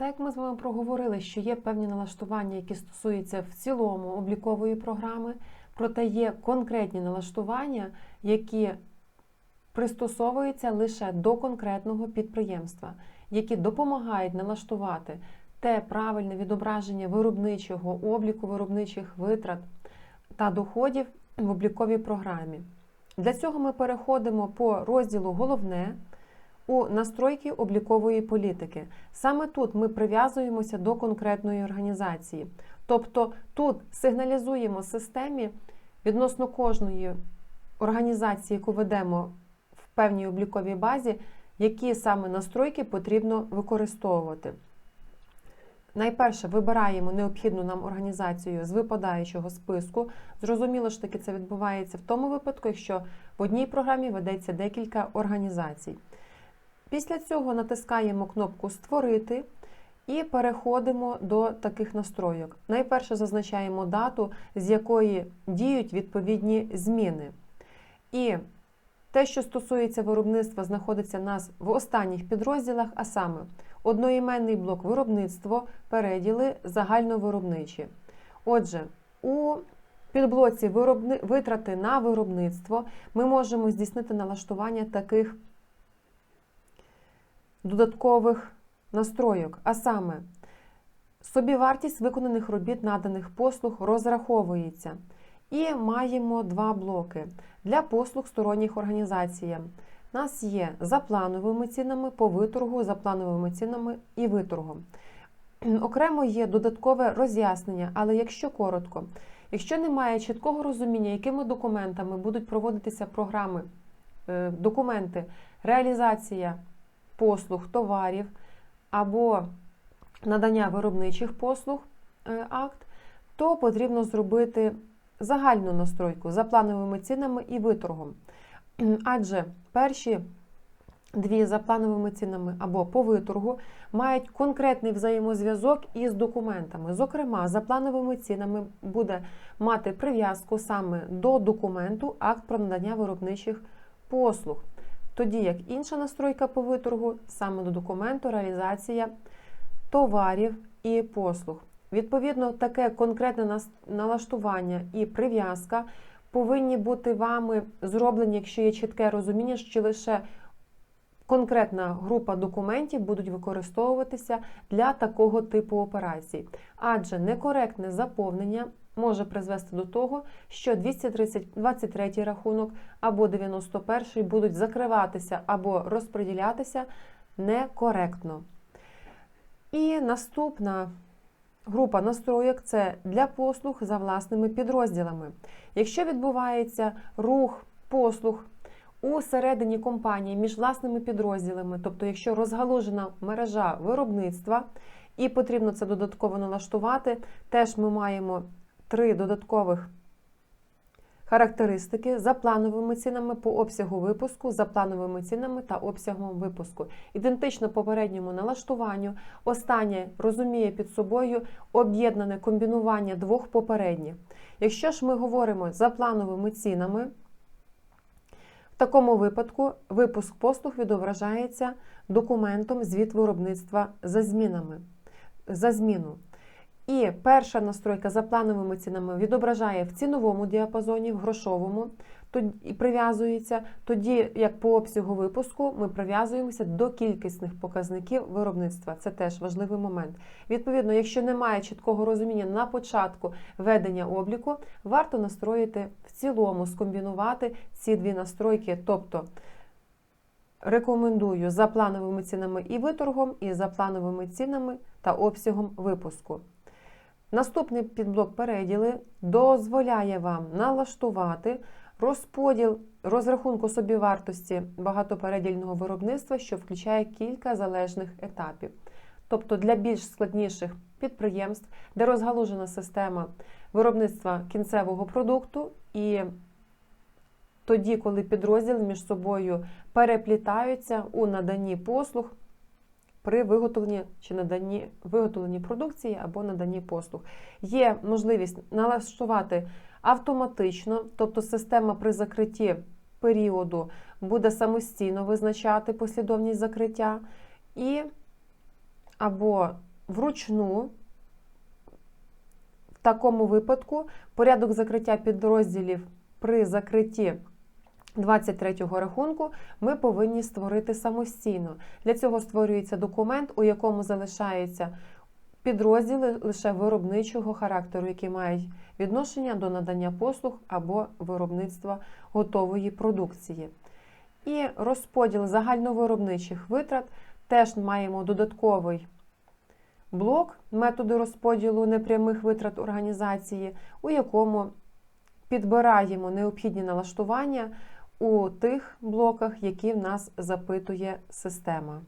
Так як ми з вами проговорили, що є певні налаштування, які стосуються в цілому облікової програми, проте є конкретні налаштування, які пристосовуються лише до конкретного підприємства, які допомагають налаштувати те правильне відображення виробничого обліку виробничих витрат та доходів в обліковій програмі. Для цього ми переходимо по розділу Головне у настройки облікової політики. Саме тут ми прив'язуємося до конкретної організації. Тобто тут сигналізуємо системі відносно кожної організації, яку ведемо в певній обліковій базі, які саме настройки потрібно використовувати. Найперше вибираємо необхідну нам організацію з випадаючого списку. Зрозуміло ж таки, це відбувається в тому випадку, якщо в одній програмі ведеться декілька організацій. Після цього натискаємо кнопку Створити і переходимо до таких настройок. Найперше зазначаємо дату, з якої діють відповідні зміни. І те, що стосується виробництва, знаходиться у нас в останніх підрозділах, а саме одноіменний блок виробництво, переділи загальновиробничі. Отже, у підблоці витрати на виробництво ми можемо здійснити налаштування таких додаткових настройок, а саме собівартість виконаних робіт наданих послуг розраховується. І маємо два блоки для послуг сторонніх організацій. У нас є за плановими цінами по виторгу, за плановими цінами і виторгом. Окремо є додаткове роз'яснення, але якщо коротко, якщо немає чіткого розуміння, якими документами будуть проводитися програми, е, документи, реалізація послуг, товарів або надання виробничих послуг е, акт, то потрібно зробити загальну настройку за плановими цінами і виторгом. Адже перші дві за плановими цінами або по виторгу мають конкретний взаємозв'язок із документами. Зокрема, за плановими цінами буде мати прив'язку саме до документу акт про надання виробничих послуг. Тоді як інша настройка по виторгу саме до документу реалізація товарів і послуг. Відповідно, таке конкретне налаштування і прив'язка повинні бути вами зроблені, якщо є чітке розуміння, що лише конкретна група документів будуть використовуватися для такого типу операцій. Адже некоректне заповнення може призвести до того, що 223 рахунок або 91 будуть закриватися або розподілятися некоректно. І наступна група настроєк це для послуг за власними підрозділами. Якщо відбувається рух послуг у середині компанії між власними підрозділами, тобто, якщо розгалужена мережа виробництва і потрібно це додатково налаштувати, теж ми маємо три додаткових характеристики за плановими цінами по обсягу випуску, за плановими цінами та обсягом випуску. Ідентично попередньому налаштуванню, останнє розуміє під собою об'єднане комбінування двох попередніх. Якщо ж ми говоримо за плановими цінами, в такому випадку випуск послуг відображається документом звіт виробництва за змінами. За зміну. І перша настройка за плановими цінами відображає в ціновому діапазоні, в грошовому і прив'язується. Тоді, як по обсягу випуску, ми прив'язуємося до кількісних показників виробництва. Це теж важливий момент. Відповідно, якщо немає чіткого розуміння на початку ведення обліку, варто настроїти в цілому, скомбінувати ці дві настройки. тобто Рекомендую за плановими цінами і виторгом, і за плановими цінами та обсягом випуску. Наступний підблок переділи дозволяє вам налаштувати розподіл розрахунку собівартості багатопередільного виробництва, що включає кілька залежних етапів. Тобто для більш складніших підприємств, де розгалужена система виробництва кінцевого продукту, і тоді, коли підрозділи між собою переплітаються у наданні послуг при виготовленні чи наданні виготовленні продукції або наданні послуг. Є можливість налаштувати автоматично, тобто система при закритті періоду буде самостійно визначати послідовність закриття, і або вручну в такому випадку порядок закриття підрозділів при закритті 23-го рахунку ми повинні створити самостійно. Для цього створюється документ, у якому залишаються підрозділи лише виробничого характеру, які мають відношення до надання послуг або виробництва готової продукції. І розподіл загальновиробничих витрат теж маємо додатковий блок методи розподілу непрямих витрат організації, у якому підбираємо необхідні налаштування у тих блоках, які в нас запитує система.